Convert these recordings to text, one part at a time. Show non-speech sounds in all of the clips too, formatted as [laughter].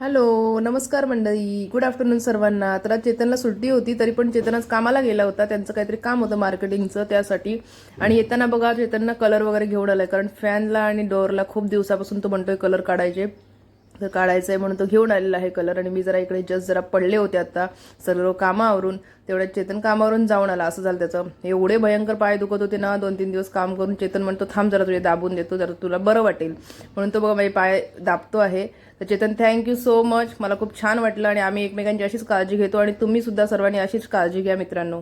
Hello नमस्कार मंडळी. Good afternoon सर्वांना. तर आज चेतनला सुट्टी होती तरी पण चेतन आज कामाला गेला होता. त्यांचं काहीतरी काम होतं मार्केटिंगचं त्यासाठी. आणि येताना बघा चेतनना कलर वगैरे घेऊन आलाय. कारण फॅनला आणि डोअरला खूप दिवसापासून तो म्हणतोय कलर काढायचे. तर काढायचं आहे म्हणून तो घेऊन आलेला आहे कलर आणि मी जरा इकडे जस्ट जरा पडले होते आता. सर्व कामावरून तेवढ्यात चेतन कामावरून जाऊन आला. असं झालं त्याचं. एवढे भयंकर पाय दुखत होते ना दोन तीन दिवस काम करून चेतन म्हणतो थांब जरा तुझे दाबून देतो जरा तुला बरं वाटेल. म्हणून तो बघा माझे पाय दाबतो आहे. तर चेतन थँक्यू सो मच मला खूप छान वाटलं आणि आम्ही एकमेकांची अशीच काळजी घेतो आणि तुम्ही सुद्धा सर्वांनी अशीच काळजी घ्या मित्रांनो.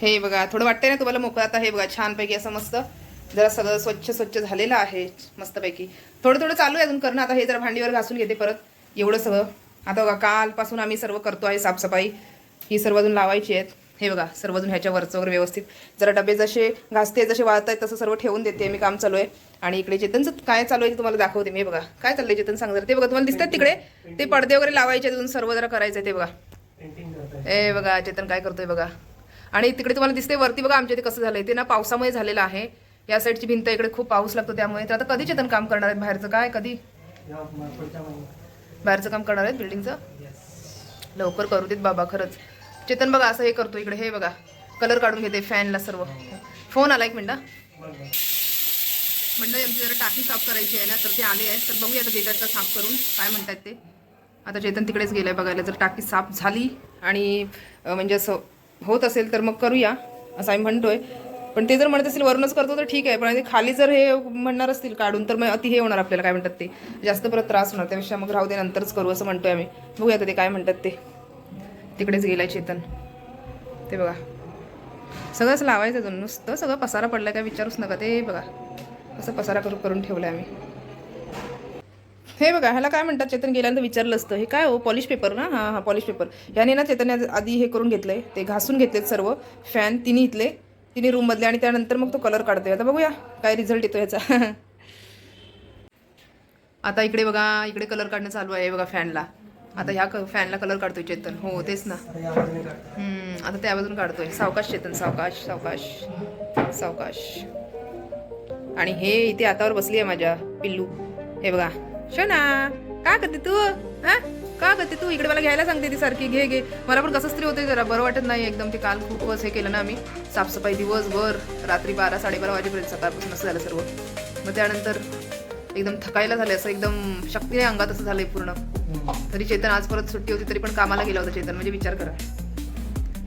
हे बघा थोडं वाटतंय ना तुम्हाला मोकळा? आता हे बघा छानपैकी असं मस्त जरा सगळं स्वच्छ स्वच्छ झालेलं आहे मस्तपैकी. थोडं थोडं चालू आहे अजून करणं. आता हे जरा भांडीवर घासून घेते परत. एवढं सगळं. आता बघा कालपासून आम्ही सर्व करतो आहे साफसफाई. ही सर्व अजून लावायची आहेत. हे बघा सर्व अजून ह्याच्या वरचं वगैरे व्यवस्थित. जरा डबे जसे घासते जसे वाळत आहेत तसं सर्व ठेवून देते मी काम चालू आहे. आणि इकडे चेतनचं काय चालू आहे तुम्हाला दाखवते मी. हे बघा काय चाललंय चेतन सांग जरा. ते बघा तुम्हाला दिसतात तिकडे? ते पडदे वगैरे लावायचे आहेत अजून सर्व जरा करायचं ते बघा. ए बघा चेतन काय करतोय बघा. आणि तिकडे तुम्हाला दिसते वरती बघा आमच्या इथे कसं झालंय ते ना पावसामुळे झालेलं आहे. या साईडची भिंत इकडे खूप पाऊस लागतो त्यामुळे. तर आता कधी चेतन काम करणार आहेत बाहेरचं? काय कधी? बाहेरचं काम करणार आहेत बिल्डिंगचं लवकर करू देत बाबा खरंच. चेतन बघा असं हे करतो इकडे. हे बघा कलर काढून घेते फॅनला सर्व. फोन आला एक मिनिट हा. मंडळी आमची जरा टाकी साफ करायची आहे ना तर ते आले आहेत. तर बघूया आता देतात साफ करून काय म्हणतात ते. आता चेतन तिकडेच गेलाय बघायला. जर टाकी साफ झाली आणि म्हणजे असं होत असेल तर मग करूया. असं आम्ही म्हणतोय. पण ते जर म्हणत असतील वरूनच करतो तर ठीक आहे. पण खाली जर हे म्हणणार असतील काढून तर मग अति हे होणार आपल्याला. काय म्हणतात ते? जास्त परत त्रास होणार. त्यापेक्षा मग राहू दे नंतरच करू असं म्हणतोय आम्ही. बघूया आता ते काय म्हणतात ते. तिकडेच गेलाय चेतन. ते बघा. सगळंच लावायचं अजून. नुसतं सगळं पसारा पडलाय काय विचारूच नका. ते बघा. असं पसारा करू करून ठेवलं आम्ही. हे बघा ह्याला काय म्हणतात? चेतन गेल्यानंतर विचारलं असतं. हे काय हो? पॉलिश पेपर ना? हां हां पॉलिश पेपर. ह्याने ना चेतन आधी हे करून घेतलंय. ते घासून घेतलेत सर्व. फॅन तिन्ही इथले. तिन्ही रूममधले आणि त्यानंतर मग तो कलर काढतोय. आता बघूया काय रिझल्ट येतो ह्याचा आता इकडे बघा इकडे कलर काढणं चालू आहे बघा फॅनला आता ह्या फॅनला कलर काढतोय चेतन. हो तेच ना. आता त्या बाजून काढतोय. सावकाश चेतन सावकाश सावकाश सावकाश. आणि हे इथे आतावर बसली आहे माझ्या पिल्लू. हे बघा. शना का करते तू? हा? का करते तू इकडे मला घ्यायला सांगते ती सारखी? घे घे. मला पण कसंच तरी होते जरा. बरं वाटत नाही एकदम. ते काल खूपच हे केलं ना आम्ही. साफसफाई दिवसभर रात्री बारा साडेबारा वाजेपर्यंत सकाळपासून असं झालं सर्व. मग त्यानंतर एकदम थकायला झालं असं एकदम शक्ती अंगात असं झालंय पूर्ण. तरी चेतन आज परत सुट्टी होती तरी पण कामाला गेला होता चेतन. म्हणजे विचार करा.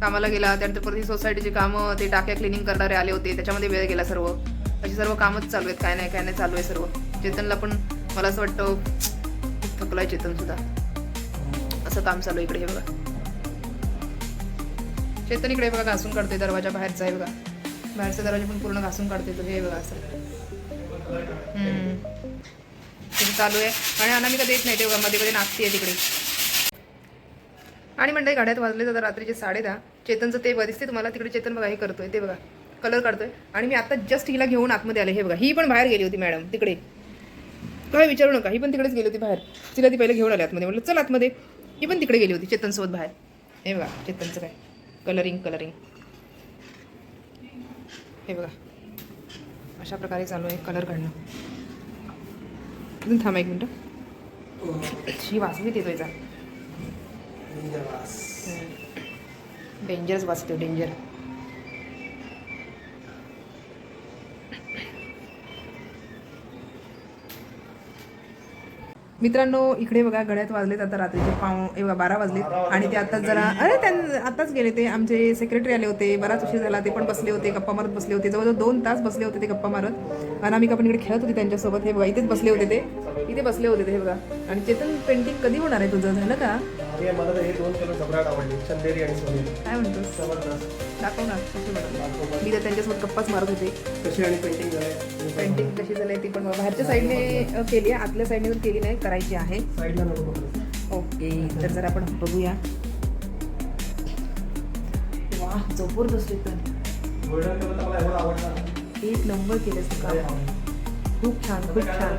कामाला गेला त्यानंतर परत ही सोसायटीची कामं ते टाक्या क्लिनिंग करणारे आले होते. त्याच्यामध्ये वेळ गेला सर्व. अशी सर्व कामच चालू आहेत. काय नाही काय नाही चालू आहे सर्व. चेतनला पण मला असं वाटतं खूप थकलाय चेतन सुद्धा. असं काम चालू इकडे हे बघा. चेतन इकडे बघा घासून काढतोय दरवाजा बाहेरचा आहे बघा. बाहेरचा दरवाजा पण पूर्ण घासून काढतोय तो हे बघा असं. हम्म. चालू आहे. आणि अनामिका देत नाही तेव्हा मध्ये मध्ये नाचते आहे तिकडे. आणि म्हणते गाड्यात वाजले जातात रात्रीचे साडे दहा. चेतनचं ते दिसते तुम्हाला तिकडे चेतन बघा हे करतोय ते बघा. कलर काढतोय. आणि मी आता जस्ट हिला घेऊन आतमध्ये आले हे बघा. ही पण बाहेर गेली होती मॅडम तिकडे. काय विचारू नका ही पण तिकडेच गेली होती बाहेर. तिला ती पहिले घेऊन आली आतमध्ये. म्हटलं चल आतमध्ये. ही पण तिकडे गेली होती चेतनसोबत बाहेर. हे बघा चेतनचं काय? कलरिंग कलरिंग हे बघा. अशा प्रकारे चालू आहे कलर काढणं. अजून थांबा एक मिनटं. ही वास बी देतो याचा डेंजरस वास येतो डेंजर मित्रांनो इकडे बघा गड्यात वाजलेत आता रात्रीचे पाव बघा बारा वाजलेत. आणि ते आताच जरा अरे त्यां आताच गेले ते. आमचे सेक्रेटरी आले होते बराच उशीर झाला ते पण बसले होते गप्पा मारत बसले होते. जवळजवळ दोन तास बसले होते ते गप्पा मारत. अनामिका पण इकडे खेळत होती त्यांच्यासोबत. हे बघा इथेच बसले होते ते. इथे बसले होते ते हे बघा. आणि चेतन पेंटिंग कधी होणार आहे तुझं? झालं का? काय म्हणतोस? दाखव ना कशी बनवली मी तर त्यांच्यासोबत गप्पाच मारत होते. कशी आणि पेंटिंग झाले? पेंटिंग कशी झाली ती पण बाहेरच्या साईडने केली आहे. आतल्या साईडने पण केली नाही करायची आहे. ओके तर जर आपण बघूया. वा जबरदस्त एकदम. एक नंबर केलं काम. खूप छान खूप छान.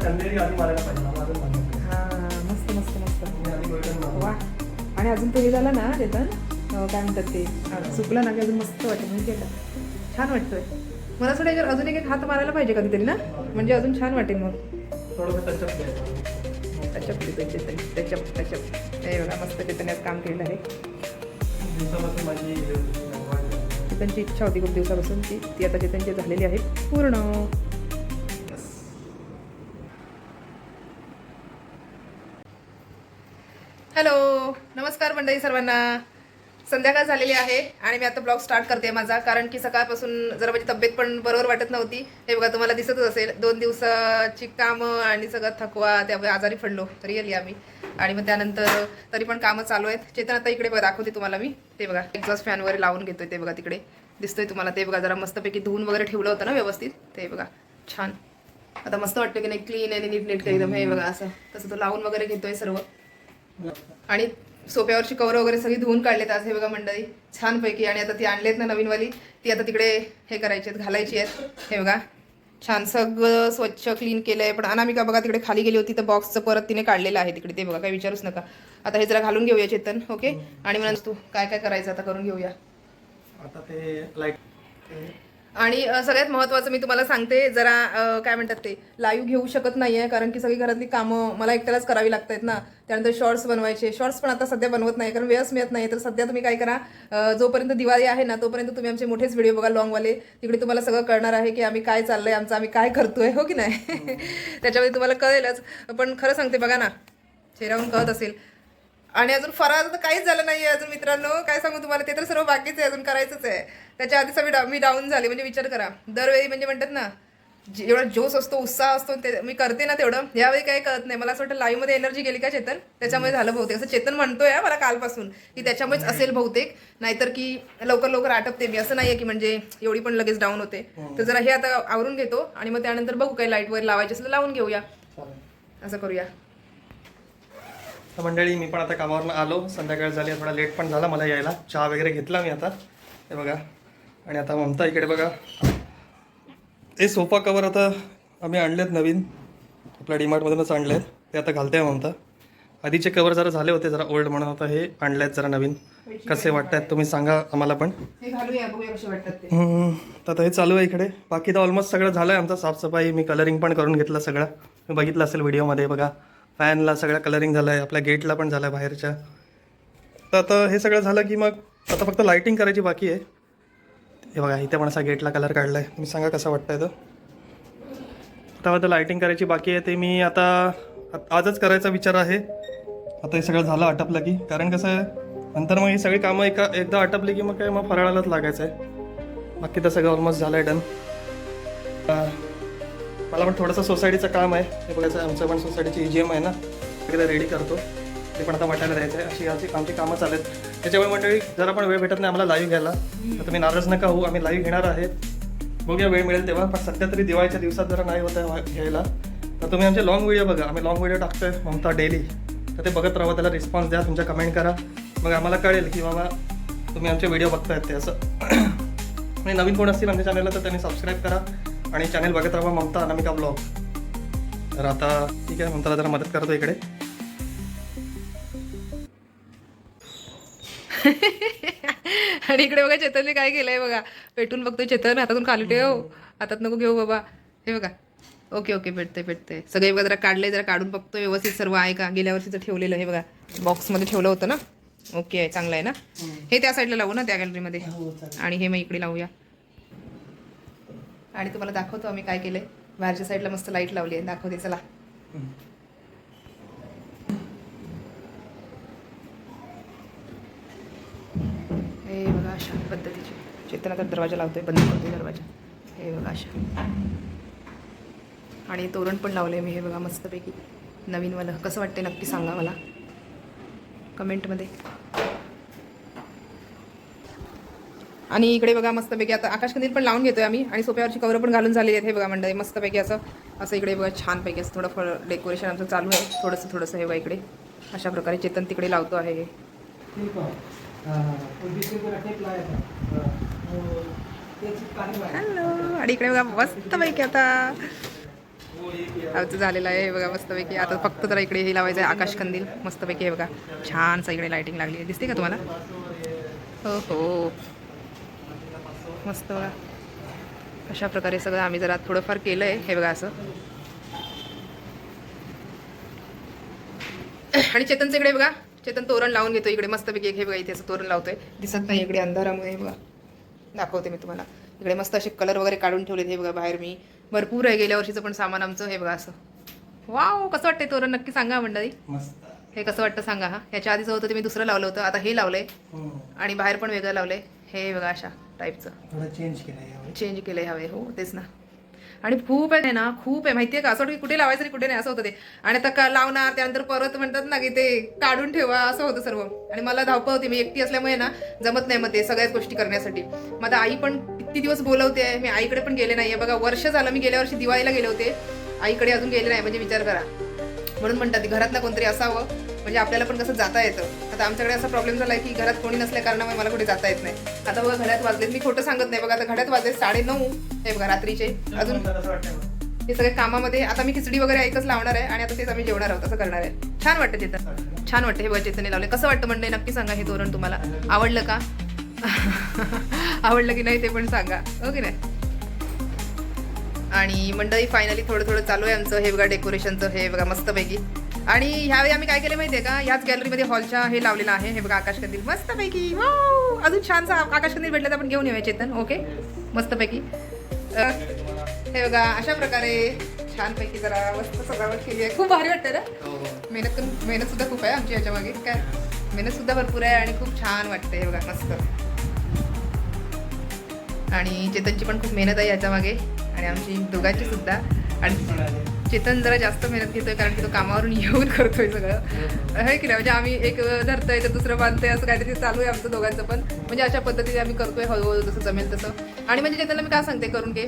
हा मस्त मस्त मस्त. वा. आणि अजून ते हे झालं ना चेतन अ, काय म्हणतात ते अ, सुकलं ना की अजून मस्त वाटतं. म्हणजे का छान वाटतोय. मला असं याच्यावर अजून एक एक हात मारायला पाहिजे कधीतरी ना? म्हणजे अजून छान वाटेल मग. टचअप देतोय चेतन टचअप टचअप हे बघा मस्त चेतन आज काम केलेलं आहे. चेतनची इच्छा होती खूप दिवसापासून ती ती आता चेतनची झालेली आहे. पूर्ण. हॅलो नमस्कार मंडळी सर्वांना. संध्याकाळ झालेली आहे आणि मी आता ब्लॉग स्टार्ट करते माझा. कारण की सकाळपासून जरा माझी तब्येत पण बरोबर वाटत नव्हती. हे बघा तुम्हाला दिसतच असेल. दोन दिवसाची कामं आणि सगळं थकवा त्यामुळे आजारी पडलो. रिअली आम्ही. आणि मग त्यानंतर तरी पण कामं चालू आहेत. चेतन आता इकडे बघा दाखवते तुम्हाला मी. ते बघा एक्झॉस्ट फॅन वगैरे लावून घेतोय ते बघा तिकडे. दिसतोय तुम्हाला ते बघा जरा मस्तपैकी धुवून वगैरे ठेवलं होतं ना व्यवस्थित. ते बघा छान. आता मस्त वाटतं की नाही क्लीन आणि नीट नीट एकदम हे बघा असं. तसं तो लावून वगैरे घेतोय सर्व. आणि सोप्यावरची कवर वगैरे सगळी धुवून काढलेत आज हे बघा मंडळी. छानपैकी. आणि आता ती आणलेत ना नवीनवाली. ती आता तिकडे हे करायची आहेत घालायची आहेत. हे बघा. छान सगळं स्वच्छ क्लीन केलं आहे पण अनामिका बघा तिकडे खाली गेली होती तर बॉक्सचं परत तिने काढलेलं आहे तिकडे. ते बघा काही विचारूच नका. आता हे जरा घालून घेऊया चेतन ओके आणि म्हणून तू काय काय करायचं आता करून घेऊया. आता ते लाइट आणि सगळ्यात महत्त्वाचं मी तुम्हाला सांगते जरा काय म्हणतात ते लाईव्ह घेऊ शकत नाहीये कारण की सगळी घरातली कामं मला एकट्यालाच करावी लागत आहेत ना. त्यानंतर शॉर्ट्स बनवायचे. शॉर्ट्स पण आता सध्या बनवत नाही कारण वेळच मिळत नाही. तर सध्या तुम्ही काय करा जोपर्यंत दिवाळी आहे ना तोपर्यंत तुम्ही आमचे मोठेच व्हिडिओ बघा लॉंगवाले तिकडे तुम्हाला सगळं कळणार आहे की आम्ही काय चाललंय आमचं आम्ही काय करतोय हो की नाही? [laughs] त्याच्यामध्ये तुम्हाला कळेलच. पण खरं सांगते बघा ना चेहऱ्यावरून कळत असेल. आणि अजून फराळ तर काहीच झालं नाहीये अजून मित्रांनो. काय सांगू तुम्हाला? ते तर सर्व बाकीच आहे अजून करायचंच आहे. त्याच्या आधीच मी डा- मी डाऊन झाले म्हणजे विचार करा. दरवेळी म्हणजे म्हणतात ना जे- एवढा जोश असतो उत्साह असतो ते मी करते ना तेवढं. यावेळी काही कळत नाही. मला असं वाटतं live मध्ये एनर्जी गेली का चेतन? त्याच्यामुळे झालं बहुतेक. असं चेतन म्हणतोय हा मला कालपासून की त्याच्यामुळेच असेल बहुतेक. नाहीतर की लवकर लवकर आटपते मी. असं नाहीये की म्हणजे एवढी पण लगेच डाऊन होते. तर जरा हे आता आवरून घेतो आणि मग त्यानंतर बघू काही लाइट वगैरे लावायची असेल तर लावून घेऊया. असं करूया. तर मंडळी मी पण आता कामावरून आलो. संध्याकाळ झाली थोडा लेट पण झाला मला यायला. चहा वगैरे घेतला मी आता. हे बघा. आणि आता ममता इकडे बघा. हे सोफा कवर आता आम्ही आणलेत नवीन. आपल्या डीमार्टमधूनच आणलेत. ते आता घालते आहे ममता. आधीचे कवर जरा झाले होते जरा ओल्ड म्हणून. आता हे आणलेत जरा नवीन. कसे वाटतात तुम्ही सांगा आम्हाला पण. तर आता हे चालू आहे इकडे. बाकी तर ऑलमोस्ट सगळं झालं आहे आमचं. साफसफाई मी कलरिंग पण करून घेतलं सगळं. मी बघितलं असेल व्हिडिओमध्ये बघा. फॅनला सगळं कलरिंग झालं आहे आपल्या गेटला पण झालं आहे बाहेरच्या. तर आता हे सगळं झालं की मग आता फक्त लाईटिंग करायची बाकी आहे. हे बघा इथे पण असा गेटला कलर काढला आहे तुम्ही सांगा कसं वाटतं आहे आता आता लाईटिंग करायची बाकी आहे ते मी आता आजच करायचा विचार आहे. आता हे सगळं झालं आटपलं की. कारण कसं आहे नंतर मग ही सगळी कामं एका एकदा आटपली की मग काय मग फराळालाच लागायचं आहे बाकी तर सगळं ऑलमोस्ट झालं आहे डन मला पण थोडंसं सोसायटीचं काम आहे. हे बघायचं आमचं पण सोसायटीची ई जी एम आहे ना. तिकडे रेडी करतो. ते पण आता वाटायला द्यायचं आहे. अशी आमची आमची कामं चालू त्याच्यामुळे मंडळी जरा पण वेळ भेटत नाही आम्हाला लाईव्ह घ्यायला. तर तुम्ही नाराज नका होऊ. आम्ही लाईव्ह घेणार आहेत बघूया वेळ मिळेल तेव्हा. पण सध्या तरी दिवाळीच्या दिवसात जरा नाही होत आहे घ्यायला. तर तुम्ही आमचे लॉंग व्हिडिओ बघा. आम्ही लॉंग व्हिडिओ टाकतोय ममता डेली तर ते बघत राहा त्याला रिस्पॉन्स द्या तुमच्या कमेंट करा. मग आम्हाला कळेल की बाबा तुम्ही आमचे व्हिडिओ बघतायत ते असं. [clears throat] आणि नवीन कोण असतील आमच्या चॅनलला तर त्यांनी सबस्क्राईब करा. आणि चॅनल बघत राहा ममता अनामिका ब्लॉग तर आता ठीक आहे ममताला जरा मदत करतो इकडे. आणि इकडे बघा चेतनने काय केलंय बघा. पेटून बघतोय चेतन हातातून खाली ठेव. हातात नको घेऊ बाबा. हे बघा. ओके ओके पेटते पेटते सगळे बघा जरा काढले जरा काढून बघतोय व्यवस्थित सर्व. आहे का? गेल्या वर्षीचं ठेवलेलं हे बघा. बॉक्समध्ये ठेवलं होतं ना? ओके आहे चांगलं आहे ना? हे त्या साईडला लावू ना त्या गॅलरीमध्ये आणि हे मग इकडे लावूया. आणि तुम्हाला दाखवतो आम्ही काय केलंय. बाहेरच्या साईडला मस्त लाइट लावली आहे. दाखवते चला. हे बघा अशा पद्धतीची. चेतन आता दरवाजा लावतोय बंद करतोय दरवाजा. हे बघा अशा. आणि तोरण पण लावले मी हे बघा मस्तपैकी. नवीनवालं कसं वाटते नक्की सांगा मला. कमेंटमध्ये. आणि इकडे बघा मस्तपैकी आता आकाशकंदील पण लावून घेतोय आम्ही. आणि सोप्यावरची कवर पण घालून झालेली आहेत हे बघा मंडळी मस्तपैकी असं असं इकडे बघा छानपैकी असं थोडं डेकोरेशन आमचं चालू आहे. थोडंसं थोडंसं हे बघा इकडे. अशा प्रकारे चेतन तिकडे लावतो आहे हे. हॅलो आणि इकडे बघा मस्तपैकी आता आमचं झालेलं आहे हे बघा मस्तपैकी. आता फक्त जरा इकडे हे लावायचं आहे आकाश कंदील मस्तपैकी हे बघा छान इकडे लाइटिंग लागली आहे. दिसते का तुम्हाला? हो हो. मस्त बघा. अशा प्रकारे सगळं आम्ही जरा थोडंफार केलं आहे हे बघा असं. आणि चेतनचं इकडे बघा. चेतन तोरण लावून घेतो इकडे. मस्तपैकी एक हे बघा इथे असं तोरण लावतोय. दिसत नाही इकडे अंधारामुळे हे बघा. दाखवते मी तुम्हाला. इकडे मस्त असे कलर वगैरे काढून ठेवलेत हे बघा बाहेर मी. भरपूर आहे. गेल्या वर्षीचं पण सामान आमचं हे बघा असं. वाव कसं वाटतंय तोरण? नक्की सांगा मंडळी. मस्त. हे कसं वाटतं सांगा हा? याच्या आधीचं होतं ते मी दुसरं लावलं होतं. आता हे लावलंय. हम्म. आणि बाहेर पण वेगळं लावलंय. हे बघा अशा. टाईपचं चेंज केलं चेंज केलंय हवे हो तेच ना. आणि खूप आहे ना खूप आहे. माहितीये का असं वाटतं की कुठे लावायचं कुठे नाही असं होतं ते. आणि आता का लावणार त्यानंतर परत म्हणतात ना की ते काढून ठेवा असं होतं सर्व. आणि मला धावपळ होती मी एकटी असल्यामुळे ना जमत नाही मग ते सगळ्याच गोष्टी करण्यासाठी. मग आता आई पण किती दिवस बोलवते मी आईकडे पण गेले नाहीये. बघा वर्ष झालं मी गेल्या वर्षी दिवाळीला गेले होते. आईकडे अजून गेले नाही म्हणजे विचार करा. म्हणून म्हणतात घरातला कोणतरी असावं. म्हणजे आपल्याला पण कसं जाता येतं. आता आमच्याकडे असा प्रॉब्लेम झाला आहे की घरात कोणी नसल्या कारणामुळे मला कुठे जाता येत नाही. आता बघा घड्यात वाजले मी खोटं सांगत नाही. बघा आता घड्यात वाजले साडे नऊ. हे बघा रात्रीचे. अजून वाटतं हे सगळे कामामध्ये आता मी खिचडी वगैरे ऐकच लावणार आहे आणि आता तेच आम्ही जेवणार आहोत असं करणार आहे. छान वाटतं चेतन छान वाटतं. हे बघा लावले कसं वाटतं म्हणणे नक्की सांगा हे तोरण तुम्हाला. आवडलं का? [laughs] आवडलं की नाही ते पण सांगा. हो की नाही? आणि मंडळी फायनली थोडं थोडं चालू आहे आमचं हे बघा डेकोरेशनचं हे बघा मस्तपैकी. आणि ह्यावेळी आम्ही काय केलं माहितीये का? याच गॅलरीमध्ये हॉलच्या हे लावलेलं आहे हे बघा आकाशकंदील. मस्तपैकी! अजून छानसा आकाशकंदील भेटलं तर आपण घेऊन येऊया चेतन ओके मस्तपैकी. हे बघा अशा प्रकारे छानपैकी जरा मस्त सजावट केली आहे. खूप भारी वाटतं ना? हो, हो. मेहनत पण मेहनत सुद्धा खूप आहे आमची याच्या मागे काय? मेहनत सुद्धा भरपूर आहे आणि खूप छान वाटते हे बघा मस्त. आणि चेतनची पण खूप मेहनत आहे याच्या मागे आणि आमची दोघांची सुद्धा. आणि चेतन जरा जास्त मेहनत घेतोय कारण की तो कामावरून येऊन [laughs] करतोय सगळं. आहे की नाही? म्हणजे आम्ही एक धरतोय तर दुसरं बांधतोय असं काहीतरी चालू आहे आमचं दोघांचं पण. म्हणजे अशा पद्धतीने आम्ही करतोय हळूहळू जसं जमेल तसं. आणि म्हणजे चेतनला मी काय सांगते करून घे.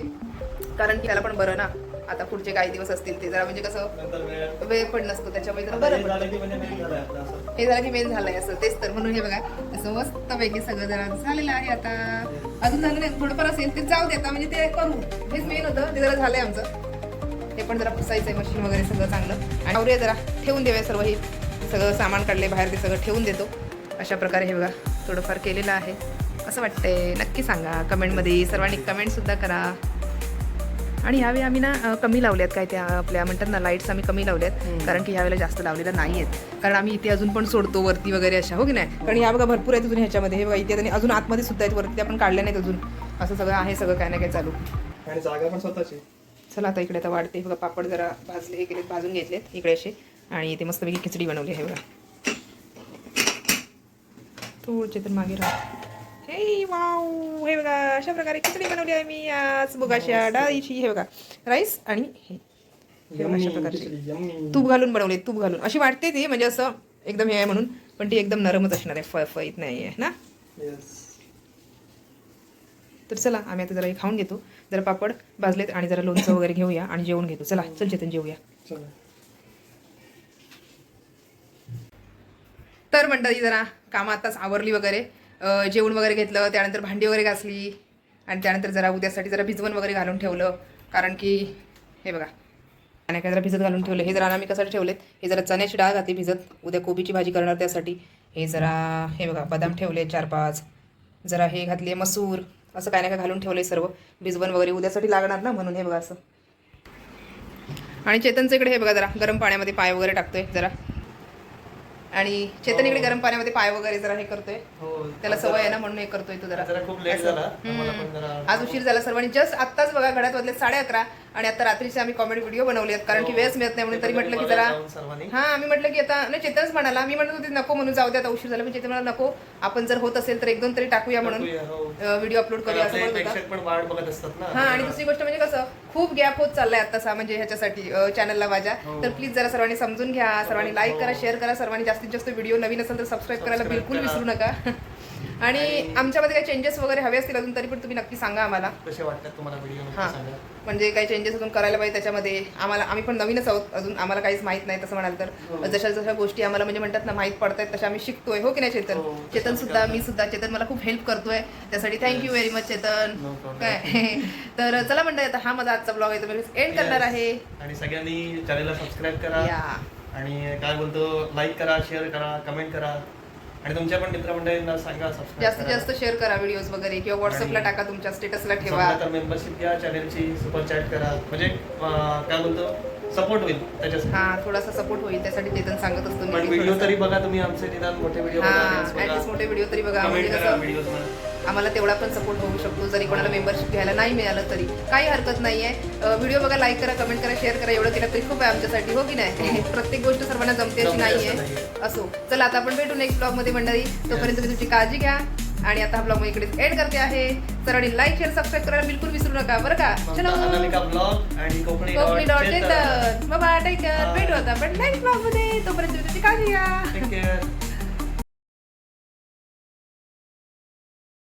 कारण की त्याला पण बरं ना. आता पुढचे काही दिवस असतील ते जरा म्हणजे कसं वेळ- पण नसतो त्याच्यामुळे जरा बरं हे जरा की झालं असं. मेन झालंय असं तेच तर. म्हणून हे बघा असं मस्तपैकी सगळं जरा झालेलं आहे आता. अजून झालं नाही थोडंफार असेल ते जाऊ देता म्हणजे ते करू. हेच मेन होतं ते जरा झालंय आमचं. ते पण जरा पुसायचं आहे मशीन वगैरे सगळं चांगलं. आणि आवरूया जरा ठेवून देऊया सर्व हे. सगळं सामान काढले बाहेर ते सगळं ठेवून देतो. अशा प्रकारे हे बघा थोडंफार केलेलं आहे. असं वाटतंय नक्की सांगा. कमेंटमध्ये सर्वांनी कमेंटसुद्धा करा. आणि ह्यावेळी आम्ही ना कमी लावल्यात काय त्या आपल्या म्हणतात ना लाईट्स आम्ही कमी लावल्यात. कारण की ह्यावेळेला जास्त लावलेल्या नाही आहेत कारण आम्ही इथे अजून पण सोडतो वरती वगैरे अशा हो की नाही? कारण ह्या बघा भरपूर आहेत अजून ह्याच्यामध्ये. हे बघा इथे आणि अजून आतमध्ये सुद्धा आहेत वरती आपण काढले नाहीत अजून. असं सगळं आहे सगळं काय ना काय चालू. आणि जागा पण स्वतःची? चला आता इकडे आता वाढते. बघा पापड जरा भाजले हे केलेत भाजून घेतलेत इकडे असे. आणि इथे मस्तपैकी खिचडी बनवली आहे बघा. थोडचे तर मागे राहा हे वाव हे बघा अशा प्रकारे खिचडी बनवली आहे मी आज. मुगाच्या डाळीची हे बघा राईस आणि हे. अशा प्रकारची. तूप घालून बनवले तूप घालून. अशी वाटते ती म्हणजे असं एकदम हे आहे म्हणून पण ती एकदम नरमच असणार आहे फळफळीत नाही आहे ना. तर चला आम्ही आता जरा हे खाऊन घेतो. जरा पापड भाजलेत आणि जरा लोणचं वगैरे घेऊया आणि जेवण घेतो. चला चल चेतन जेवूया. तर मंडळी जरा कामं आताच आवरली वगैरे. जेवण वगैरे घेतलं त्यानंतर भांडी वगैरे घासली आणि त्यानंतर जरा उद्यासाठी जरा भिजवण वगैरे घालून ठेवलं. कारण की हे बघा आणि काय जरा भिजत घालून ठेवलं. हे जरा आम्ही कशासाठी ठेवलेत? हे जरा चण्याची डाळ घातली भिजत. उद्या कोबीची भाजी करणार त्यासाठी. हे जरा हे बघा बदाम ठेवले चार पाच जरा हे घातले मसूर. असं काय ना काय घालून ठेवले सर्व. भिजवण वगैरे उद्यासाठी लागणार ना म्हणून हे बघा असं. आणि चेतनचं इकडे हे बघा जरा गरम पाण्यामध्ये पाय वगैरे टाकतोय जरा. आणि चेतन इकडे गरम पाण्यामध्ये पाय वगैरे जरा हे करतोय. हो. त्याला सवय आहे ना म्हणून हे करतोय तो जरा. आज उशीर झाला सर्वांनी. जस्ट आत्ताच बघा घड्यात वाजले साडे अकरा आणि आता रात्रीचे आम्ही कॉमेडी व्हिडिओ बनवले आहेत कारण की हो. वेळच मिळत नाही म्हणून तरी म्हटलं की जरा हा आम्ही म्हटलं की आता नाही चेतनच म्हणाला. मी म्हणत होते नको म्हणून जाऊ दे आता उशीर झाला. पण चेतन म्हणाला नको. आपण जर होत असेल तर एक दोन तरी टाकूया म्हणून. टाकूया, हो. व्हिडिओ अपलोड करूया. असं म्हणत होता. हा आणि दुसरी गोष्ट म्हणजे कसं खूप गॅप होत चाललाय आता म्हणजे ह्याच्यासाठी चॅनलला माझ्या. तर प्लीज जरा सर्वांनी समजून घ्या सर्वांनी लाईक करा शेअर करा सर्वांनी जास्तीत जास्त व्हिडिओ नवीन असेल तर सबस्क्राईब करायला बिलकुल. विसरू नका. [laughs] आणि आमच्यामध्ये काही चेंजेस वगैरे हवे असतील अजून तरी पण तुम्ही नक्की सांगा आम्हाला. कसे वाटतात तुम्हाला व्हिडिओ हा. म्हणजे काही चेंजेस अजून करायला पाहिजे त्याच्यामध्ये. आम्हाला आम्ही पण नवीनच आहोत अजून आम्हाला काहीच माहीत नाही तसं म्हणाल तर. हो. जशा जशा गोष्टी आम्हाला म्हणजे म्हणतात ना माहीत पडतायत तशा आम्ही शिकतोय. हो की नाही चेतन? हो, चेतन सुद्धा. मी सुद्धा. चेतन मला खूप हेल्प करतोय. त्यासाठी थँक्यू व्हेरी मच चेतन. काय? [laughs] तर चला म्हणता आता हा माझा आजचा ब्लॉग आहे. तो मी एंड करणार. आहे. आणि सगळ्यांनी चॅनलला सबस्क्राईब करा. आणि काय बोलतो लाईक करा शेअर करा कमेंट करा. आणि तुमच्या पण मित्रमंडळींना सांगा सबस्क्राईब जास्तीत जास्त शेअर करा व्हिडिओज वगैरे किंवा व्हॉट्सअपला टाका तुमच्या स्टेटसला ठेवा. तर मेंबरशिप घ्या चॅनलची सुपर चॅट करा. म्हणजे काय बोलतो सपोर्ट होईल त्याच्यासाठी. हा थोडासा सपोर्ट होईल त्यासाठी चेतन सांगत असतो व्हिडिओ. तरी बघा तुम्ही आमचे निदान मोठे व्हिडिओ बघा मोठे व्हिडिओ तरी बघा. म्हणजे कसं आम्हाला तेवढा पण सपोर्ट होऊ शकतो. जरी कोणाला मेंबरशिप घ्यायला नाही मिळालं तरी. काही हरकत नाहीये. व्हिडिओ बघा लाईक करा कमेंट करा शेअर करा. एवढं केलं तरी खूप आहे आमच्यासाठी हो की नाही? [laughs] प्रत्येक गोष्ट सर्वांना जमते अशी नाहीये. नाहीये. असो. चला आता आपण भेटू नेक्स्ट ब्लॉगमध्ये मंडळी. तोपर्यंत तुम्ही तुमची काळजी घ्या. आणि आता हा ब्लॉग मी इकडे एड करते आहे. सर्वांनी लाईक शेअर सबस्क्राईब करायला बिलकुल विसरू नका बरं का? चलो. आणि कोकणी डॉट चेतन. बाबा टेक केअर. भेटू आता आपण नेक्स्ट ब्लॉगमध्ये. तोपर्यंत तुम्ही तुमची काळजी घ्या.